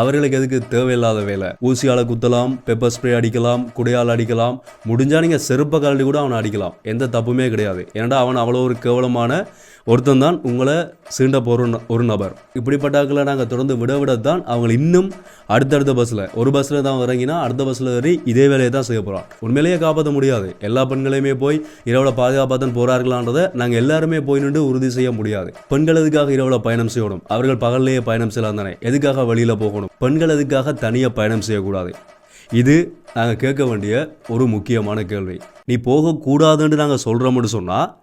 அவர்களுக்கு எதுக்கு தேவையில்லாத வேலை? ஊசியால் குத்தலாம் பெப்பர் ஸ்ப்ரே அடிக்கலாம் குடையால் அடிக்கலாம். முடிஞ்சா நீங்கள் செருப்பை கழட்டி கூட அவனை அடிக்கலாம். எந்த தப்புமே கிடையாது. ஏன்னா அவன் அவ்வளோ ஒரு கேவலமான ஒருத்தன் தான் உங்களை சீண்ட போகிற ஒரு ந- ஒரு நபர். இப்படிப்பட்டாக்களை நாங்கள் தொடர்ந்து விட விட தான் அவங்க இன்னும் அடுத்தடுத்த பஸ்ஸில் ஒரு பஸ்ஸில் தான் இறங்கினா அடுத்த பஸ்ஸில் ஏறி இதே வேலையை தான் செய்ய போகிறோம் உண்மையிலேயே காப்பாற்ற முடியாது. எல்லா பெண்களையுமே போய் இரவில் பாதுகாப்பாக தான் போகிறார்களான்றதை நாங்கள் எல்லாருமே போய் நின்று உறுதி செய்ய முடியாது. பெண்கள் எதுக்காக இரவில் பயணம் செய்யணும்? அவர்கள் பகல்லையே பயணம் செய்யலாம் தானே. எதுக்காக வெளியில் போகணும்? பெண்கள் எதுக்காக தனியாக பயணம் செய்யக்கூடாது? இது நாங்கள் கேட்க வேண்டிய ஒரு முக்கியமான கேள்வி. நீ போகக்கூடாதுன்னு நாங்கள் சொல்கிறோம்னு சொன்னால்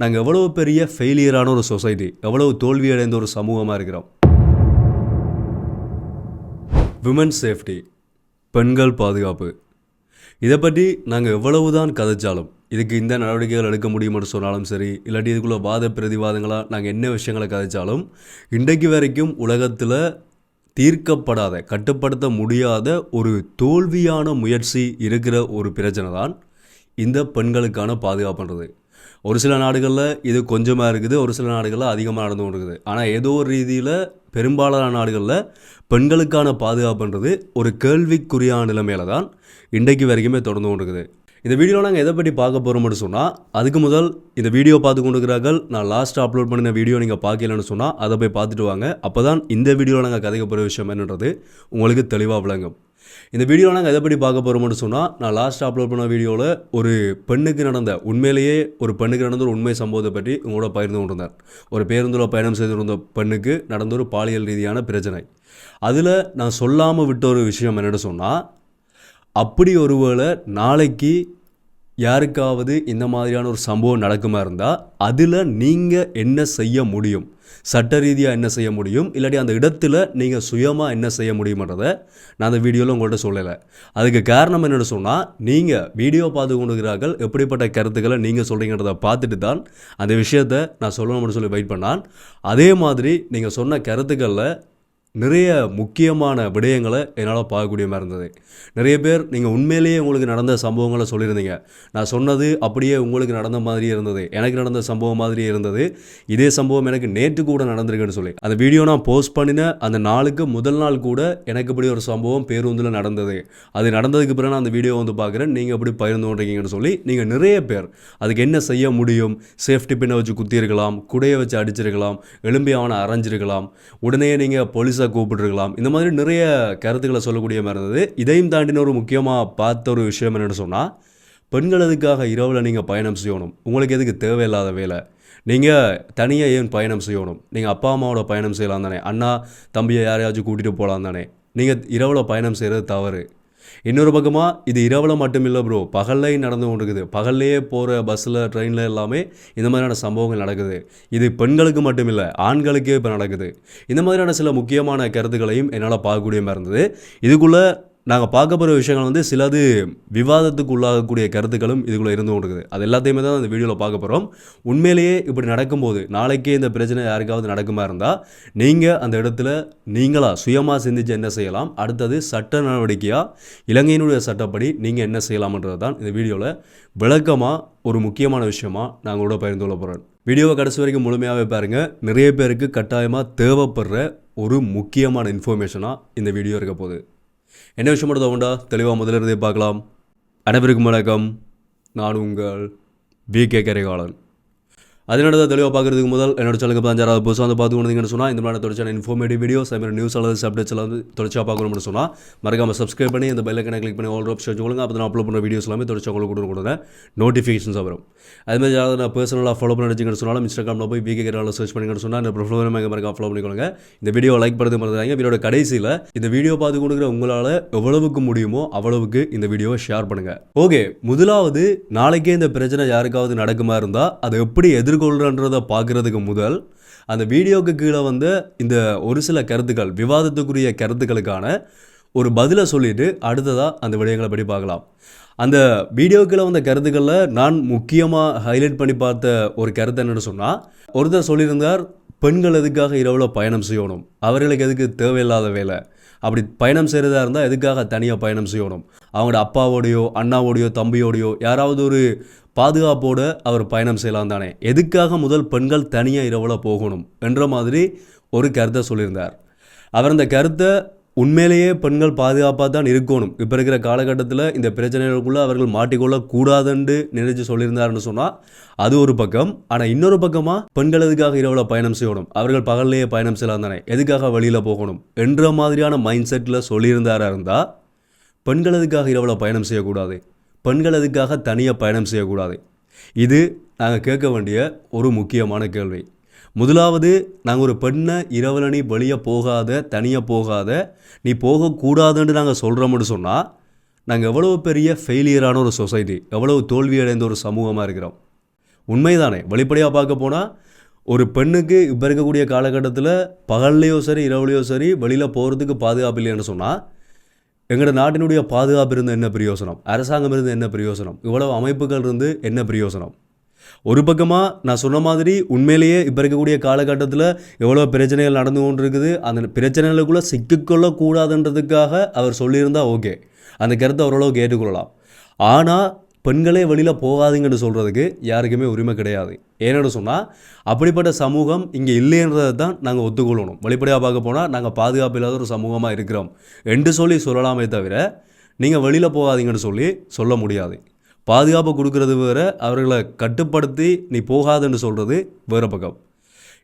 நாங்கள் எவ்வளோ பெரிய ஃபெயிலியரான ஒரு சொசைட்டி எவ்வளவு தோல்வி அடைந்த ஒரு சமூகமாக இருக்கிறோம். விமன் சேஃப்டி பெண்கள் பாதுகாப்பு. இதை பற்றி நாங்கள் எவ்வளவு தான் கதைச்சாலும் இதுக்கு இந்த நடவடிக்கைகள் எடுக்க முடியும்னு சொன்னாலும் சரி இல்லாட்டி இதுக்குள்ளே வாத பிரதிவாதங்களாக நாங்கள் என்ன விஷயங்களை கதைச்சாலும் இன்றைக்கு வரைக்கும் உலகத்தில் தீர்க்கப்படாத கட்டுப்படுத்த முடியாத ஒரு தோல்வியான முயற்சி இருக்கிற ஒரு பிரச்சனை தான் இந்த பெண்களுக்கான பாதுகாப்புன்றது. ஒரு சில நாடுகளில் இது கொஞ்சமாக இருக்குது ஒரு சில நாடுகளில் அதிகமாக நடந்து கொண்டு இருக்குது ஆனால் ஏதோ ஒரு ரீதியில் பெரும்பாலான நாடுகளில் பெண்களுக்கான பாதுகாப்புன்றது ஒரு கேள்விக்குறியான நிலைமையில தான் இன்றைக்கு வரைக்குமே தொடர்ந்து கொண்டு இருக்குது இந்த வீடியோவில் நாங்கள் எதை பற்றி பார்க்க போகிறோம்னு சொன்னால் அதுக்கு முதல் இந்த வீடியோ பார்த்து கொண்டிருக்கிறார்கள். நான் லாஸ்ட் அப்லோட் பண்ணின வீடியோ நீங்கள் பார்க்கலன்னு சொன்னால் அதை போய் பார்த்துட்டு வாங்க. அப்போ தான் இந்த வீடியோவில் நாங்கள் கதைக்க போகிற விஷயம் என்னன்றது உங்களுக்கு தெளிவாக விளங்கும். இந்த வீடியோவில் நாங்கள் எதை பற்றி பார்க்க போகிறோம்னு சொன்னால் நான் லாஸ்ட் அப்லோட் பண்ண வீடியோவில் ஒரு பெண்ணுக்கு நடந்த உண்மையிலேயே ஒரு பெண்ணுக்கு நடந்த ஒரு உண்மை சம்பவத்தை பற்றி உங்களோட பகிர்ந்து கொண்டிருந்தார். ஒரு பேருந்தில் பயணம் செய்திருந்த பெண்ணுக்கு நடந்த ஒரு பாலியல் ரீதியான பிரச்சனை. அதில் நான் சொல்லாமல் விட்ட ஒரு விஷயம் என்னென்னு சொன்னால் அப்படி ஒருவேளை நாளைக்கு யாருக்காவது இந்த மாதிரியான ஒரு சம்பவம் நடக்குமா இருந்தால் அதில் நீங்கள் என்ன செய்ய முடியும்? சட்ட ரீதியாக என்ன செய்ய முடியும்? இல்லாட்டி அந்த இடத்துல நீங்கள் சுயமாக என்ன செய்ய முடியுமன்றதை நான் அந்த வீடியோவில் உங்கள்கிட்ட சொல்லலை. அதுக்கு காரணம் என்னென்னு சொன்னால் நீங்கள் வீடியோ பார்த்து கொண்டுகிறார்கள் எப்படிப்பட்ட கருத்துக்களை நீங்கள் சொல்கிறீங்கன்றதை பார்த்துட்டு தான் அந்த விஷயத்தை நான் சொல்லணும்னு சொல்லி வெயிட் பண்ணான். அதே மாதிரி நீங்கள் சொன்ன கருத்துக்களில் நிறைய முக்கியமான விடயங்களை என்னால் பார்க்கக்கூடிய மாதிரி இருந்தது. நிறைய பேர் நீங்கள் உண்மையிலேயே உங்களுக்கு நடந்த சம்பவங்களை சொல்லியிருந்தீங்க. நான் சொன்னது அப்படியே உங்களுக்கு நடந்த மாதிரியே இருந்தது. எனக்கு நடந்த சம்பவம் மாதிரியே இருந்தது. இதே சம்பவம் எனக்கு நேற்று கூட நடந்திருக்குன்னு சொல்லி. அந்த வீடியோ நான் போஸ்ட் பண்ணின அந்த நாளுக்கு முதல் நாள் கூட எனக்கு இப்படி ஒரு சம்பவம் பேருந்தில் நடந்தது. அது நடந்ததுக்கு பிறகு நான் அந்த வீடியோ வந்து பார்க்குறேன். நீங்கள் எப்படி பகிர்ந்து கொண்டிருக்கீங்கன்னு சொல்லி நீங்கள் நிறைய பேர் அதுக்கு என்ன செய்ய முடியும்? சேஃப்டி பின்னை வச்சு குத்தியிருக்கலாம் குடையை வச்சு அடிச்சிருக்கலாம் எலும்பி அவனை அரைஞ்சிருக்கலாம். உடனே நீங்கள் போலீஸ் கூப்பிட்டுருக்கலாம். இந்த மாதிரி நிறைய கருத்துக்களை சொல்லக்கூடிய மாதிரி இருந்தது. இதையும் தாண்டின ஒரு முக்கியமாக பார்த்த ஒரு விஷயம் என்னென்னு சொன்னால் பெண்கள் எதுக்காக இரவில் நீங்கள் பயணம் செய்யணும்? உங்களுக்கு எதுக்கு தேவையில்லாத வேலை? நீங்கள் தனியாக ஏன் பயணம் செய்யணும்? நீங்கள் அப்பா அம்மாவோட பயணம் செய்யலாம் தானே. அண்ணா தம்பியை யாரையாச்சும் கூட்டிகிட்டு போகலாம் தானே. நீங்கள் இரவில் பயணம் செய்கிறது தவறு. இன்னொரு பக்கமாக இது இரவில் மட்டும் இல்லை ப்ரோ பகல்லையும் நடந்து கொண்டிருக்குது. பகல்லையே போகிற பஸ்ஸில் ட்ரெயினில் எல்லாமே இந்த மாதிரியான சம்பவங்கள் நடக்குது. இது பெண்களுக்கு மட்டும் இல்லை ஆண்களுக்கே இப்போ நடக்குது. இந்த மாதிரியான சில முக்கியமான கருத்துக்களையும் என்னால் பார்க்கக்கூடிய மாதிரி இருந்தது. இதுக்குள்ளே நாங்கள் பார்க்க போகிற விஷயங்கள் வந்து சிலது விவாதத்துக்கு உள்ளாகக்கூடிய கருத்துக்களும் இதுக்குள்ளே இருந்து கொண்டிருக்குது. அது எல்லாத்தையுமே தான் இந்த வீடியோவில் பார்க்க போகிறோம் உண்மையிலேயே இப்படி நடக்கும்போது நாளைக்கே இந்த பிரச்சனை யாருக்காவது நடக்குமா இருந்தால் நீங்கள் அந்த இடத்துல நீங்களாக சுயமாக சிந்திச்சு என்ன செய்யலாம்? அடுத்தது சட்ட நடவடிக்கையாக இலங்கையினுடைய சட்டப்படி நீங்கள் என்ன செய்யலாம்ன்றது தான் இந்த வீடியோவில் விளக்கமாக ஒரு முக்கியமான விஷயமா நான் உங்களோட பகிர்ந்து கொள்ள போகிறேன் வீடியோவை கடைசி வரைக்கும் முழுமையாகவே பாருங்கள் நிறைய பேருக்கு கட்டாயமாக தேவைப்படுற ஒரு முக்கியமான இன்ஃபர்மேஷனாக இந்த வீடியோ இருக்க போகுது. என்ன விஷயம் மட்டும் உண்டா தெளிவாக முதலிருந்தே பார்க்கலாம். அனைவருக்கும் வணக்கம். நான் உங்கள் வி கே கரிகாலன். அதனோட தெளிவாக பார்க்குறதுக்கு முதல் என்னோட சேனலுக்கு பஞ்சாறாவது புதுசாக வந்து பார்த்து கொண்டீங்கன்னு சொன்னால் இந்த மாதிரி தொடர்ச்சியான இன்ஃபார்மேட்டிவ் வீடியோஸ் அதுமாதிரி நியூஸ் அல்லது அப்டேட்ஸ் எல்லாம் வந்து தொடர்ச்சியாக பார்க்கணும்னு சொன்னால் மறக்காமல் சப்ஸ்கிரைப் பண்ணி இந்த பெல்லைக்கனை கிளிக் பண்ணி ஆல் ஆப்ஷன் வச்சுக்கோங்க அப்போ நான் அப்லோட் பண்ணுற வீடியோஸ் எல்லாமே தொடர்ச்சி உங்களுக்கு கொடுக்க கொடுங்க நோட்டிஃபிகேஷன்ஸ் வரும். அதுமாதிரி யாராவது நான் பர்சனலாக ஃபாலோ பண்ண வச்சுக்கன்னு சொன்னாலும் இன்ஸ்டாகிராமில் போய் வீக்கே கேரளாவில் சர்ச் பண்ணிங்கன்னு சொன்னால் இந்த ப்ரொஃபைல் எங்கே மறக்காம ஃபாலோ பண்ணிக்கோங்க. இந்த வீடியோ லைக் பண்ணுறது மறந்துடாங்க வீடியோட கடைசியில் இந்த வீடியோ பார்த்து கொடுக்குற உங்களால் எவ்வளவுக்கு முடியுமோ அவ்வளவுக்கு இந்த வீடியோவை ஷேர் பண்ணுங்கள் ஓகே முதலாவது நாளைக்கே இந்த பிரச்சனை யாருக்காவது நடக்குமா இருந்தால் அதை எப்படி எதிர்கொள்கிறன்றதை பார்க்குறதுக்கு முதல் அந்த வீடியோவுக்கு கீழே வந்து இந்த ஒரு சில கருத்துக்கள் விவாதத்துக்குரிய கருத்துக்களுக்கான ஒரு பதிலை சொல்லிட்டு அடுத்ததாக அந்த விடயங்களை படி பார்க்கலாம். அந்த வீடியோக்கில் வந்த கருத்துக்களில் நான் முக்கியமாக ஹைலைட் பண்ணி பார்த்த ஒரு கருத்து என்னென்னு சொன்னால் ஒருத்தர் சொல்லியிருந்தார் பெண்கள் எதுக்காக இரவில் பயணம் செய்யணும்? அவர்களுக்கு எதுக்கு தேவையில்லாத வேலை? அப்படி பயணம் செய்கிறதா இருந்தால் எதுக்காக தனியாக பயணம் செய்யணும்? அவங்களோட அப்பாவோடையோ அண்ணாவோடையோ தம்பியோடையோ யாராவது ஒரு பாதுகாப்போடு அவர் பயணம் செய்யலாம் தானே. எதுக்காக முதல் பெண்கள் தனியாக இரவில் போகணும்? என்ற மாதிரி ஒரு கருத்தை சொல்லியிருந்தார். அவர் அந்த கருத்தை உண்மையிலேயே பெண்கள் பாதுகாப்பாக தான் இருக்கணும். இப்போ இருக்கிற காலகட்டத்தில் இந்த பிரச்சனைகளுக்குள்ளே அவர்கள் மாட்டிக்கொள்ளக்கூடாதுன்னு நினைச்சு சொல்லியிருந்தாருன்னு சொன்னால் அது ஒரு பக்கம். ஆனால் இன்னொரு பக்கமாக பெண்கள் எதுக்காக இரவில் பயணம் செய்யணும்? அவர்கள் பகல்லையே பயணம் செய்யலாம் தானே? எதுக்காக வெளியில் போகணும்? என்ற மாதிரியான மைண்ட் செட்டில் சொல்லியிருந்தாரா இருந்தால் பெண்கள் எதுக்காக இரவில் பயணம் செய்யக்கூடாது? பெண்கள் எதுக்காக தனியாக பயணம் செய்யக்கூடாது? இது நாங்கள் கேட்க வேண்டிய ஒரு முக்கியமான கேள்வி. முதலாவது நாங்கள் ஒரு பெண்ணை இரவில் நீ வெளியே போகாத தனியாக போகாத நீ போகக்கூடாதுன்னு நாங்கள் சொல்கிறோம்னு சொன்னால் நாங்கள் எவ்வளோ பெரிய ஃபெயிலியரான ஒரு சொசைட்டி எவ்வளவு தோல்வி அடைந்த ஒரு சமூகமாக இருக்கிறோம். உண்மைதானே? வெளிப்படையாக பார்க்க போனால் ஒரு பெண்ணுக்கு இப்போ இருக்கக்கூடிய காலகட்டத்தில் பகல்லையோ சரி இரவுலையோ சரி வெளியில் போகிறதுக்கு பாதுகாப்பு இல்லைன்னு சொன்னால் எங்களோட நாட்டினுடைய பாதுகாப்பு இருந்து என்ன பிரயோசனம்? அரசாங்கம் இருந்து என்ன பிரயோசனம்? இவ்வளவு அமைப்புகள் இருந்து என்ன பிரயோசனம்? ஒரு பக்கமாக நான் சொன்ன மாதிரி உண்மையிலேயே இப்போ இருக்கக்கூடிய காலகட்டத்தில் எவ்வளோ பிரச்சனைகள் நடந்து கொண்டு இருக்குது அந்த பிரச்சனைகளுக்குள்ளே சிக்கிக்கொள்ளக்கூடாதுன்றதுக்காக அவர் சொல்லியிருந்தா ஓகே. அந்த கருத்தை ஓரளவுக்கு ஏற்றுக்கொள்ளலாம். ஆனால் பெண்களே வெளியில் போகாதீங்கன்னு சொல்கிறதுக்கு யாருக்குமே உரிமை கிடையாது. ஏன்னு சொன்னால் அப்படிப்பட்ட சமூகம் இங்கே இல்லைன்றதை தான் நாங்கள் ஒத்துக்கொள்ளணும். வெளிப்படையாக பார்க்க போனால் நாங்கள் பாதுகாப்பு இல்லாத ஒரு சமூகமாக இருக்கிறோம். என்று சொல்லி சொல்லலாமே தவிர நீங்கள் வெளியில் போகாதீங்கன்னு சொல்லி சொல்ல முடியாது. பாதுகாப்பு கொடுக்கறது வேறு அவர்களை கட்டுப்படுத்தி நீ போகாதுன்னு சொல்கிறது வேறு பக்கம்.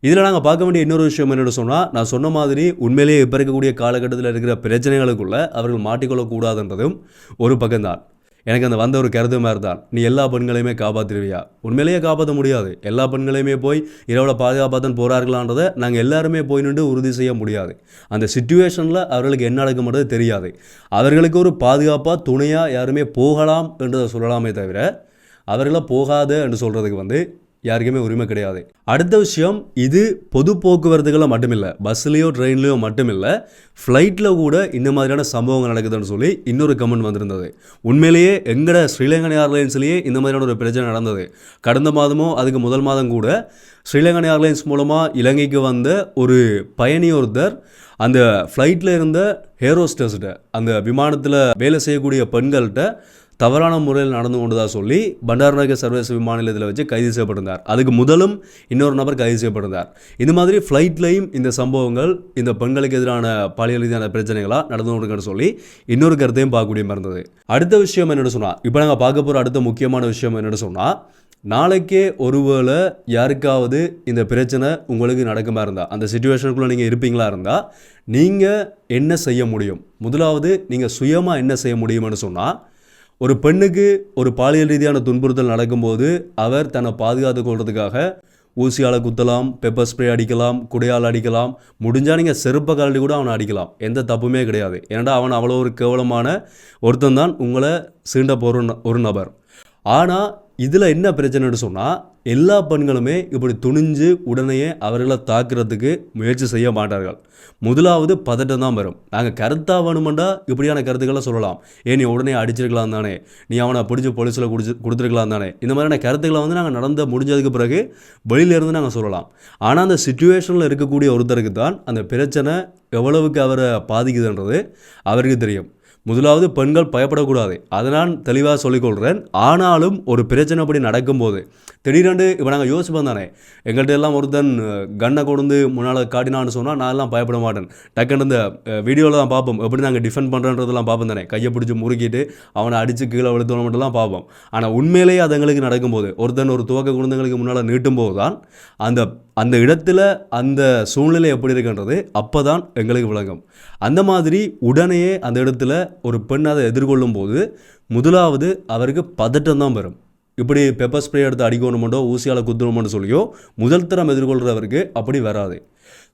இதில் நாங்கள் பார்க்க வேண்டிய இன்னொரு விஷயம் என்னென்னு சொன்னால் நான் சொன்ன மாதிரி உண்மையிலேயே இப்போ இருக்கக்கூடிய காலகட்டத்தில் இருக்கிற பிரச்சனைகளுக்குள்ளே அவர்கள் மாட்டிக்கொள்ளக்கூடாதுன்றதும் ஒரு பக்கம்தான். எனக்கு அந்த வந்த ஒரு கருத்து மாதிரி தான். நீ எல்லா பெண்களையுமே காப்பாற்றிடுவியா உண்மையிலேயே காப்பாற்ற முடியாது. எல்லா பெண்களையுமே போய் இரவில் பாதுகாப்பாக தான் போகிறார்களான்றதை நாங்கள் எல்லாருமே போய் நின்று உறுதி செய்ய முடியாது. அந்த சுச்சுவேஷனில் அவர்களுக்கு என்ன நடக்கும்ன்றது தெரியாது. அவர்களுக்கு ஒரு பாதுகாப்பாக துணையாக யாருமே போகலாம் என்றதை சொல்லலாமே தவிர அவர்களை போகாத என்று சொல்கிறதுக்கு வந்து யாருக்குமே உரிமை கிடையாது. அடுத்த விஷயம் இது பொது போக்குவரத்துகளில் மட்டுமில்லை. பஸ்லேயோ ட்ரெயின்லேயோ மட்டுமில்லை. ஃப்ளைட்டில் கூட இந்த மாதிரியான சம்பவங்கள் நடக்குதுன்னு சொல்லி இன்னொரு கமெண்ட் வந்திருந்தது. உண்மையிலேயே எங்கட ஸ்ரீலங்கன் ஏர்லைன்ஸ்லேயே இந்த மாதிரியான ஒரு பிரச்சனை நடந்தது. கடந்த மாதமோ அதுக்கு முதல் மாதம் கூட ஸ்ரீலங்கன் ஏர்லைன்ஸ் மூலமாக இலங்கைக்கு வந்த ஒரு பயணி ஒருத்தர் அந்த ஃப்ளைட்டில் இருந்த ஹேரோஸ்டர்ஸ்கிட்ட அந்த விமானத்தில் வேலை செய்யக்கூடிய பெண்கள்கிட்ட தவறான முறையில் நடந்து கொண்டதாக சொல்லி பண்டாரநாயக சர்வதேச விமான நிலையத்தில் வச்சு கைது செய்யப்பட்டிருந்தார். அதுக்கு முதலும் இன்னொரு நபர் கைது செய்யப்பட்டிருந்தார். இந்த மாதிரி ஃப்ளைட்லையும் இந்த சம்பவங்கள் இந்த பெண்களுக்கு எதிரான பாலியல் ரீதியான பிரச்சனைகளாக நடந்து கொண்டிருக்குன்னு சொல்லி இன்னொரு கருத்தையும் பார்க்கக்கூடிய மாதிரி இருந்தது. அடுத்த விஷயம் என்னென்னு சொன்னால் இப்போ நாங்கள் பார்க்க போகிற அடுத்த முக்கியமான விஷயம் என்னென்னு சொன்னால் நாளைக்கே ஒருவேளை யாருக்காவது இந்த பிரச்சனை உங்களுக்கு நடக்குமா இருந்தால் அந்த சுச்சுவேஷனுக்குள்ளே நீங்கள் இருப்பீங்களா இருந்தால் நீங்கள் என்ன செய்ய முடியும்? முதலாவது நீங்கள் சுயமாக என்ன செய்ய முடியும்னு சொன்னால் ஒரு பெண்ணுக்கு ஒரு பாலியல் ரீதியான துன்புறுத்தல் நடக்கும்போது அவர் தன்னை பாதுகாத்து கொள்றதுக்காக ஊசியால் குத்தலாம் பெப்பர் ஸ்ப்ரே அடிக்கலாம் குடையால் அடிக்கலாம் முடிஞ்சால் நீங்கள் செருப்பை கழட்டி கூட அவனை அடிக்கலாம். எந்த தப்புமே கிடையாது. ஏன்னா அவன் அவ்வளோ ஒரு கேவலமான ஒருத்தன் தான் உங்களை சீண்ட போகிற ந- ஒரு நபர். ஆனால் இதில் என்ன பிரச்சனைன்னு சொன்னால் எல்லா பெண்களுமே இப்படி துணிஞ்சு உடனேயே அவர்களை தாக்குறதுக்கு முயற்சி செய்ய மாட்டார்கள். முதலாவது பதட்டம் தான் வரும். நாங்கள் கருத்தாக வேணுமெண்டா இப்படியான கருத்துக்களை சொல்லலாம். ஏன் நீ உடனே அடிச்சிருக்கலாம் தானே? நீ அவனை பிடிச்சி போலீஸில் குடிச்சு கொடுத்துருக்கலாம் தானே? இந்த மாதிரியான கருத்துக்களை வந்து நாங்கள் நடந்த முடிஞ்சதுக்கு பிறகு வெளியிலேருந்து நாங்கள் சொல்லலாம். ஆனால் அந்த சுச்சுவேஷனில் இருக்கக்கூடிய ஒருத்தருக்கு தான் அந்த பிரச்சனை எவ்வளவுக்கு அவரை பாதிக்குதுன்றது அவருக்கு தெரியும். முதலாவது பெண்கள் பயப்படக்கூடாது. அதை நான் தெளிவாக சொல்லிக்கொள்கிறேன். ஆனாலும் ஒரு பிரச்சனை அப்படி நடக்கும்போது திடீரென்று இப்போ நாங்கள் யோசிப்போம் தானே எங்கள்கிட்ட எல்லாம் ஒருத்தன் கண்ணை கொண்டு முன்னால் காட்டினான்னு சொன்னால் நான் எல்லாம் பயப்பட மாட்டேன். டக்குன்னு இந்த வீடியோவில் தான் பார்ப்போம். எப்படி நாங்கள் டிஃபெண்ட் பண்ணுறன்றதெல்லாம் பார்ப்போம் தானே. கையை பிடிச்சி முறுக்கிட்டு அவனை அடித்து கீழே விழுத்தவன மட்டும்லாம் பார்ப்போம். ஆனால் உண்மையிலேயே அது எங்களுக்கு நடக்கும்போது ஒருத்தன் ஒரு துவக்க குழந்தைங்களுக்கு முன்னால் நீட்டும் போது தான் அந்த அந்த இடத்துல அந்த சூழ்நிலை எப்படி இருக்குன்றது அப்போ தான் எங்களுக்கு விளங்கும். அந்த மாதிரி உடனேயே அந்த இடத்துல ஒரு பெண் அதை எதிர்கொள்ளும் போது முதலாவது அவருக்கு பதட்டம் தான் வரும். இப்படி பெப்பர் ஸ்ப்ரே எடுத்து அடிக்கணுமெண்டோ ஊசியால் குத்தணுமென்னு சொல்லியோ முதல் தரம் எதிர்கொள்கிறவருக்கு அப்படி வராது.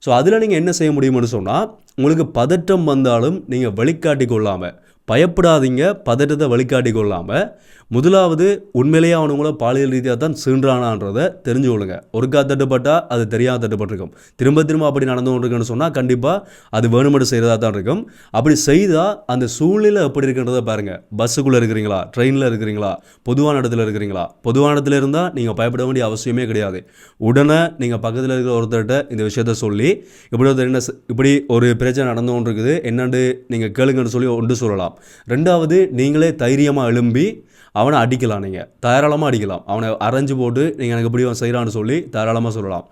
ஸோ அதில் நீங்கள் என்ன செய்ய முடியும்னு சொன்னால் உங்களுக்கு பதட்டம் வந்தாலும் நீங்கள் வழிகாட்டி கொள்ளாமல் பயப்படாதீங்க பதட்டத்தை வழிகாட்டி கொள்ளாமல் முதலாவது உண்மையிலேயே அவனுங்கள பாலியல் ரீதியாக தான் சீன்றானான்றதை தெரிஞ்சு கொள்ளுங்க ஒருக்கா தட்டுப்பட்டால் அது தெரியாத தட்டுப்பட்டிருக்கும். திரும்ப திரும்ப அப்படி நடந்து கொண்டிருக்குன்னு சொன்னால் கண்டிப்பாக அது வேணுமென்று செய்கிறதா தான் இருக்கும். அப்படி செய்தால் அந்த சூழ்நிலை எப்படி இருக்குன்றதை பாருங்கள் பஸ்ஸுக்குள்ளே இருக்கிறீங்களா? ட்ரெயினில் இருக்கிறீங்களா? பொதுவான இடத்துல இருக்கிறீங்களா? பொதுவான இடத்துல இருந்தால் நீங்கள் பயப்பட வேண்டிய அவசியமே கிடையாது. உடனே நீங்கள் பக்கத்தில் இருக்கிற ஒருத்தர்கிட்ட இந்த விஷயத்த சொல்லி இப்படி ஒருத்தர் என்ன இப்படி ஒரு பிரச்சனை நடந்து கொண்டிருக்குது இருக்குது நீங்கள் கேளுங்கன்னு சொல்லி ஒன்று சொல்லலாம். ரெண்டாவது நீங்களே தைரியமாக எழும்பி அவனை அடிக்கலாம் நீங்கள் தாராளமாக அடிக்கலாம். அவனை அரைஞ்சு போட்டு நீங்கள் எனக்கு இப்படி அவன் செய்கிறான்னு சொல்லி தாராளமாக சொல்லலாம்.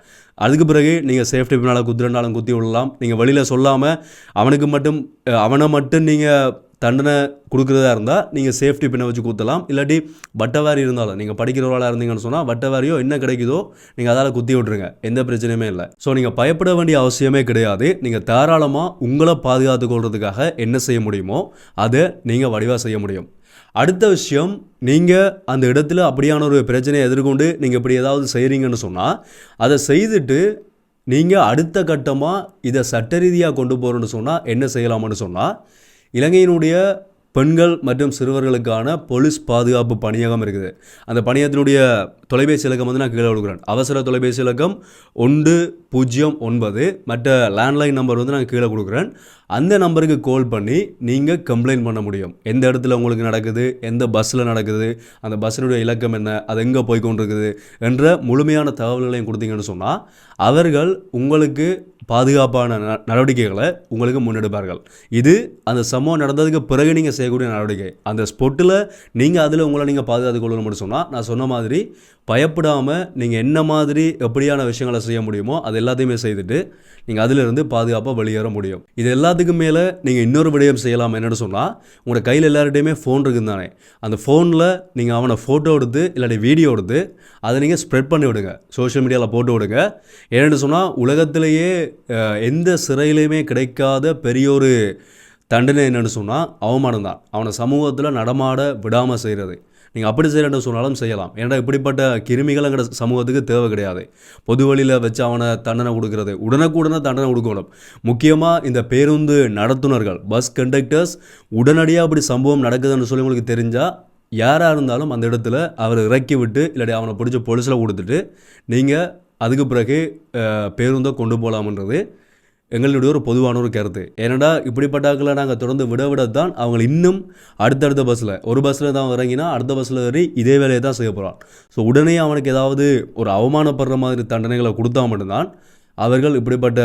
அதுக்கு பிறகு நீங்கள் சேஃப்டி பின்னால் குத்துறனாலும் குத்தி விடலாம். நீங்கள் வெளியில் சொல்லாமல் அவனுக்கு மட்டும் அவனை மட்டும் நீங்கள் தண்டனை கொடுக்குறதா இருந்தால் நீங்கள் சேஃப்டி பின்னை வச்சு குத்தலாம். இல்லாட்டி வட்டவாரி இருந்தாலும் நீங்கள் படிக்கிறவர்களாக இருந்தீங்கன்னு சொன்னால் வட்டவாரியோ என்ன கிடைக்குதோ நீங்கள் அதால் குத்தி விட்ருங்க எந்த பிரச்சனையுமே இல்லை. ஸோ நீங்கள் பயப்பட வேண்டிய அவசியமே கிடையாது. நீங்கள் தாராளமாக உங்களை பாதுகாத்து கொள்றதுக்காக என்ன செய்ய முடியுமோ அதை நீங்கள் வடிவாக செய்ய முடியும். அடுத்த விஷயம் நீங்கள் அந்த இடத்துல அப்படியான ஒரு பிரச்சனையை எதிர்கொண்டு நீங்கள் இப்படி ஏதாவது செய்கிறீங்கன்னு சொன்னால் அதை செய்துட்டு நீங்கள் அடுத்த கட்டமாக இதை சட்ட ரீதியாக கொண்டு போகிறோன்னு சொன்னால் என்ன செய்யலாம்னு சொன்னால் இலங்கையினுடைய பெண்கள் மற்றும் சிறுவர்களுக்கான போலீஸ் பாதுகாப்பு பணியகம் இருக்குது. அந்த பணியகத்தினுடைய தொலைபேசி இலக்கம் வந்து நான் கீழே கொடுக்குறேன். அவசர தொலைபேசி இலக்கம் ஒன்று பூஜ்ஜியம் ஒன்பது மற்ற லேண்ட்லைன் நம்பர் வந்து நான் கீழே கொடுக்குறேன். அந்த நம்பருக்கு கால் பண்ணி நீங்கள் கம்ப்ளைண்ட் பண்ண முடியும். எந்த இடத்துல உங்களுக்கு நடக்குது எந்த பஸ்ஸில் நடக்குது அந்த பஸ்ஸினுடைய இலக்கம் என்ன அது எங்கே போய் கொண்டிருக்குது என்ற முழுமையான தகவல்களையும் கொடுத்தீங்கன்னு சொன்னால் அவர்கள் உங்களுக்கு பாதுகாப்பான ந- நடவடிக்கைகளை உங்களுக்கு முன்னெடுப்பார்கள். இது அந்த சம்பவம் நடந்ததுக்கு பிறகு நீங்கள் செய்யக்கூடிய நடவடிக்கை. அந்த ஸ்பொட்டில் நீங்கள் அதில் உங்களை நீங்கள் பாதுகாத்து கொள்ளணும்னு சொன்னால் நான் சொன்ன மாதிரி பயப்படாமல் நீங்கள் என்ன மாதிரி எப்படியான விஷயங்களை செய்ய முடியுமோ அது எல்லாத்தையுமே செய்துட்டு நீங்கள் அதிலிருந்து பாதுகாப்பாக வெளியேற முடியும். இது எல்லாத்துக்கும் மேலே நீங்கள் இன்னொரு விடயம் செய்யலாம் என்னென்னு சொன்னால் உங்களோட கையில் எல்லார்டையுமே ஃபோன் இருக்குது தானே. அந்த ஃபோனில் நீங்கள் அவனை ஃபோட்டோ எடுத்து இல்லாட்டி வீடியோ எடுத்து அதை நீங்கள் ஸ்ப்ரெட் பண்ணி விடுங்க. சோஷியல் மீடியாவில் போட்டு விடுங்க. ஏன்னு சொன்னால் உலகத்திலேயே எந்த சிறையிலையுமே கிடைக்காத பெரிய ஒரு தண்டனை என்னென்னு சொன்னால் அவமானம் தான். அவனை சமூகத்தில் நடமாட விடாமல் செய்கிறது நீங்கள் அப்படி செய்யணும்னு சொன்னாலும் செய்யலாம். ஏன்னா இப்படிப்பட்ட கிருமிகள் எங்கட சமூகத்துக்கு தேவை கிடையாது. பொது வழியில் வச்சு அவனை தண்டனை கொடுக்கறது உடனுக்குடனே தண்டனை கொடுக்கணும். முக்கியமாக இந்த பேருந்து நடத்துனர்கள் பஸ் கண்டக்டர்ஸ் உடனடியாக அப்படி சம்பவம் நடக்குதுன்னு சொல்லி உங்களுக்கு தெரிஞ்சால் யாராக இருந்தாலும் அந்த இடத்துல அவரை இறக்கி விட்டு இல்லாட்டி அவனை பிடிச்ச பொலிசில் கொடுத்துட்டு நீங்கள் அதுக்கு பிறகு பேருந்தை கொண்டு போகலாம்ன்றது எங்களுடைய ஒரு பொதுவான ஒரு கருத்து. ஏன்னடா இப்படிப்பட்டாக்களை நாங்கள் தொடர்ந்து விட விட தான் அவங்க இன்னும் அடுத்தடுத்த பஸ்ஸில் ஒரு பஸ்ஸில் தான் இறங்கினா அடுத்த பஸ்ஸில் ஏறி இதே வேலையை தான் செய்ய போகிறான் ஸோ உடனே அவனுக்கு ஏதாவது ஒரு அவமானப்படுற மாதிரி தண்டனைகளை கொடுத்தா மட்டும்தான் அவர்கள் இப்படிப்பட்ட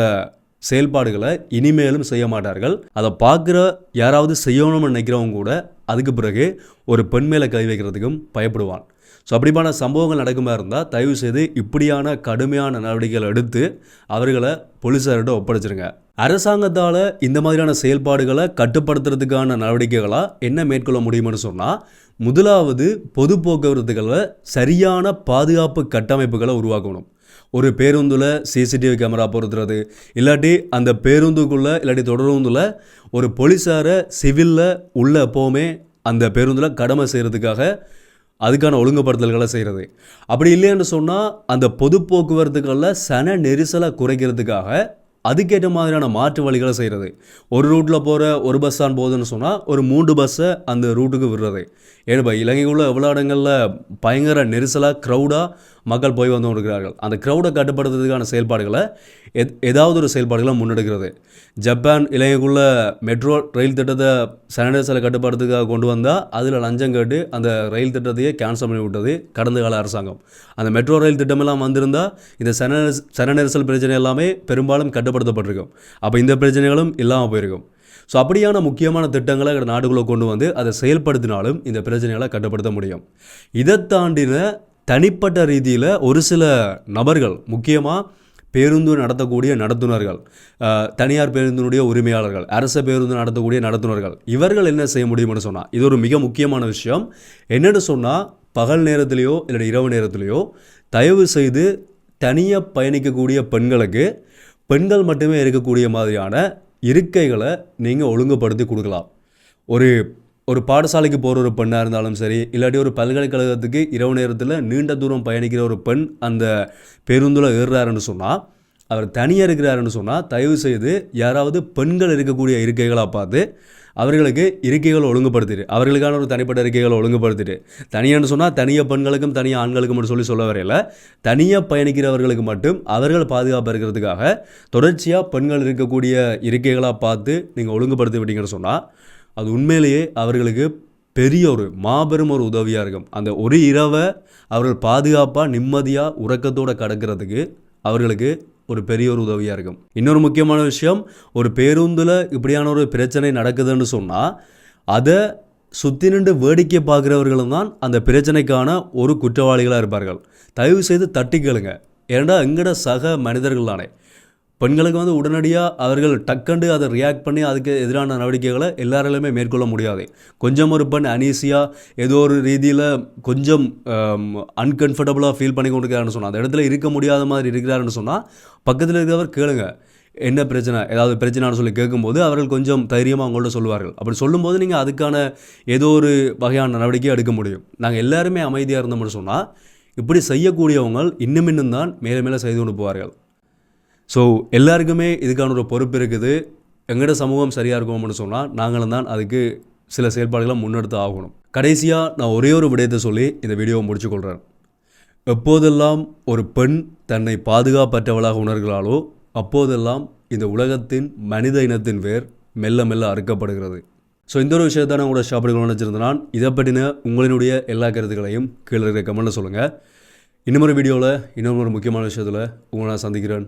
செயல்பாடுகளை இனிமேலும் செய்ய மாட்டார்கள். அதை பார்க்குற யாராவது செய்யணும்னு நினைக்கிறவங்க கூட அதுக்கு பிறகு ஒரு பெண் மேலே கை வைக்கிறதுக்கும் பயப்படுவான். ஸோ அப்படிமான சம்பவங்கள் நடக்குமா இருந்தால் தயவு செய்து இப்படியான கடுமையான நடவடிக்கைகள் எடுத்து அவர்களை போலீஸார்கிட்ட ஒப்படைச்சிருங்க. அரசாங்கத்தால் இந்த மாதிரியான செயல்பாடுகளை கட்டுப்படுத்துறதுக்கான நடவடிக்கைகளாக என்ன மேற்கொள்ள முடியும்னு சொன்னால் முதலாவது பொது போக்குவரத்துகளை சரியான பாதுகாப்பு கட்டமைப்புகளை உருவாக்கணும். ஒரு பேருந்தில் சிசிடிவி கேமரா பொருத்துறது இல்லாட்டி அந்த பேருந்துக்குள்ளே இல்லாட்டி தொடர்ந்துல ஒரு போலீஸாரை சிவிலில் உள்ள எப்போவுமே அந்த பேருந்தில் கடமை செய்கிறதுக்காக அதுக்கான ஒழுங்குபடுத்தல்களை செய்கிறது அப்படி இல்லைன்னு சொன்னால் அந்த பொது போக்குவரத்துகளில் சன நெரிசலை குறைக்கிறதுக்காக அதுக்கேற்ற மாதிரியான மாற்று வழிகளை செய்கிறது ஒரு ரூட்டில் போகிற ஒரு பஸ் தான் போகுதுன்னு சொன்னால் ஒரு மூன்று பஸ்ஸை அந்த ரூட்டுக்கு விடுறது. ஏன்னா இலங்கைக்குள்ள எவ்வளோ இடங்களில் பயங்கர நெரிசலாக க்ரௌடாக மக்கள் போய் வந்து கொண்டிருக்கிறார்கள். அந்த க்ரௌடை கட்டுப்படுத்துறதுக்கான செயல்பாடுகளை எத் ஏதாவது ஒரு செயல்பாடுகளை முன்னெடுக்கிறது. ஜப்பான் இலங்கைக்குள்ள மெட்ரோ ரயில் திட்டத்தை சானிடைசரை கட்டுப்படுத்துறதுக்காக கொண்டு வந்தால் அதில் லஞ்சம் கேட்டு அந்த ரயில் திட்டத்தையே கேன்சல் பண்ணி விட்டது கடந்த கால அரசாங்கம். அந்த மெட்ரோ ரயில் திட்டமெல்லாம் வந்திருந்தால் இந்த சன சன பிரச்சனை எல்லாமே பெரும்பாலும் கட்டுப்படுத்தப்பட்டிருக்கும். அப்போ இந்த பிரச்சனைகளும் இல்லாமல் போயிருக்கும். ஸோ அப்படியான முக்கியமான திட்டங்களை நாடுகளை கொண்டு வந்து அதை செயல்படுத்தினாலும் இந்த பிரச்சனைகளை கட்டுப்படுத்த முடியும். இதை தாண்டின தனிப்பட்ட ரீதியில் ஒரு சில நபர்கள் முக்கியமாக பேருந்து நடத்தக்கூடிய நடத்துனர்கள் தனியார் பேருந்தினுடைய உரிமையாளர்கள் அரச பேருந்து நடத்தக்கூடிய நடத்துனர்கள் இவர்கள் என்ன செய்ய முடியும்னு சொன்னால் இது ஒரு மிக முக்கியமான விஷயம். என்னென்னு சொன்னால் பகல் நேரத்திலேயோ இல்லை இரவு நேரத்திலேயோ தயவு செய்து தனியாக பயணிக்கக்கூடிய பெண்களுக்கு பெண்கள் மட்டுமே இருக்கக்கூடிய மாதிரியான இருக்கைகளை நீங்கள் ஒழுங்குபடுத்தி கொடுக்கலாம். ஒரு ஒரு பாடசாலைக்கு போகிற ஒரு பெண்ணாக இருந்தாலும் சரி இல்லாட்டி ஒரு பல்கலைக்கழகத்துக்கு இரவு நேரத்தில் நீண்ட தூரம் பயணிக்கிற ஒரு பெண் அந்த பேருந்தில் ஏறுறாருன்னு சொன்னால் அவர் தனியாக இருக்கிறாருன்னு சொன்னால் தயவு செய்து யாராவது பெண்கள் இருக்கக்கூடிய இருக்கைகளாக பார்த்து அவர்களுக்கு இருக்கைகள் ஒழுங்குபடுத்திட்டு அவர்களுக்கான ஒரு தனிப்பட்ட இருக்கைகளை ஒழுங்குபடுத்திட்டு தனியான்னு சொன்னால் தனியாக பெண்களுக்கும் தனியாக ஆண்களுக்கும் மட்டும் சொல்லி சொல்ல வரையில தனியாக பயணிக்கிறவர்களுக்கு மட்டும் அவர்கள் பாதுகாப்பாக இருக்கிறதுக்காக தொடர்ச்சியாக பெண்கள் இருக்கக்கூடிய இருக்கைகளாக பார்த்து நீங்கள் ஒழுங்குபடுத்தி விட்டீங்கன்னு சொன்னால் அது உண்மையிலேயே அவர்களுக்கு பெரிய ஒரு மாபெரும் ஒரு உதவியாக இருக்கும். அந்த ஒரு இரவை அவர்கள் பாதுகாப்பாக நிம்மதியாக உறக்கத்தோடு கடக்கிறதுக்கு அவர்களுக்கு ஒரு பெரிய ஒரு உதவியாக இருக்கும். இன்னொரு முக்கியமான விஷயம் ஒரு பேருந்தில் இப்படியான ஒரு பிரச்சனை நடக்குதுன்னு சொன்னால் அதை சுற்றி நின்று வேடிக்கை பார்க்குறவர்களும் தான் அந்த பிரச்சனைக்கான ஒரு குற்றவாளிகளாக இருப்பார்கள். தயவு செய்து தட்டி கேளுங்க. ஏன்டா எங்கட சக மனிதர்கள் தானே. பெண்களுக்கு வந்து உடனடியாக அவர்கள் டக்கண்டு அதை ரியாக்ட் பண்ணி அதுக்கு எதிரான நடவடிக்கைகளை எல்லாராலுமே மேற்கொள்ள முடியாது. கொஞ்சம் ஒரு பெண் அனீசியாக ஏதோ ஒரு ரீதியில் கொஞ்சம் அன்கம்ஃபர்டபுளாக ஃபீல் பண்ணி கொண்டிருக்காருன்னு சொன்னால் அந்த இடத்துல இருக்க முடியாத மாதிரி இருக்கிறாருன்னு சொன்னால் பக்கத்தில் இருக்கிறவர் கேளுங்க. என்ன பிரச்சனை? ஏதாவது பிரச்சனைன்னு சொல்லி கேட்கும்போது அவர்கள் கொஞ்சம் தைரியமாக அவங்கள்ட்ட சொல்லுவார்கள். அப்படி சொல்லும்போது நீங்கள் அதுக்கான ஏதோ ஒரு வகையான நடவடிக்கை எடுக்க முடியும். நாங்கள் எல்லாருமே அமைதியாக இருந்தோம்னு சொன்னால் இப்படி செய்யக்கூடியவங்க இன்னும் இன்னும் தான் மேலே மேலே செய்து கொண்டு போவார்கள். ஸோ எல்லாருக்குமே இதுக்கான ஒரு பொறுப்பு இருக்குது. எங்கட சமூகம் சரியாக இருக்கும் அப்படின்னு சொன்னால் நாங்களும் தான் அதுக்கு சில செயல்பாடுகளை முன்னெடுத்து ஆகணும். கடைசியாக நான் ஒரே ஒரு விடயத்தை சொல்லி இந்த வீடியோவை முடிச்சுக்கொள்கிறேன் எப்போதெல்லாம் ஒரு பெண் தன்னை பாதுகாப்பற்றவளாக உணர்கிறாளோ அப்போதெல்லாம் இந்த உலகத்தின் மனித இனத்தின் வேர் மெல்ல மெல்ல அறுக்கப்படுகிறது. ஸோ இந்த ஒரு விஷயத்தை நான் கூட ஷாப்பிடுகள் நினச்சிருந்தேன். இதை பற்றின உங்களினுடைய எல்லா கருத்துக்களையும் கீழே இருக்கிற கமெண்ட்டில் சொல்லுங்கள் இன்னொரு வீடியோவில் இன்னொரு முக்கியமான விஷயத்தில் உங்களை நான் சந்திக்கிறேன்.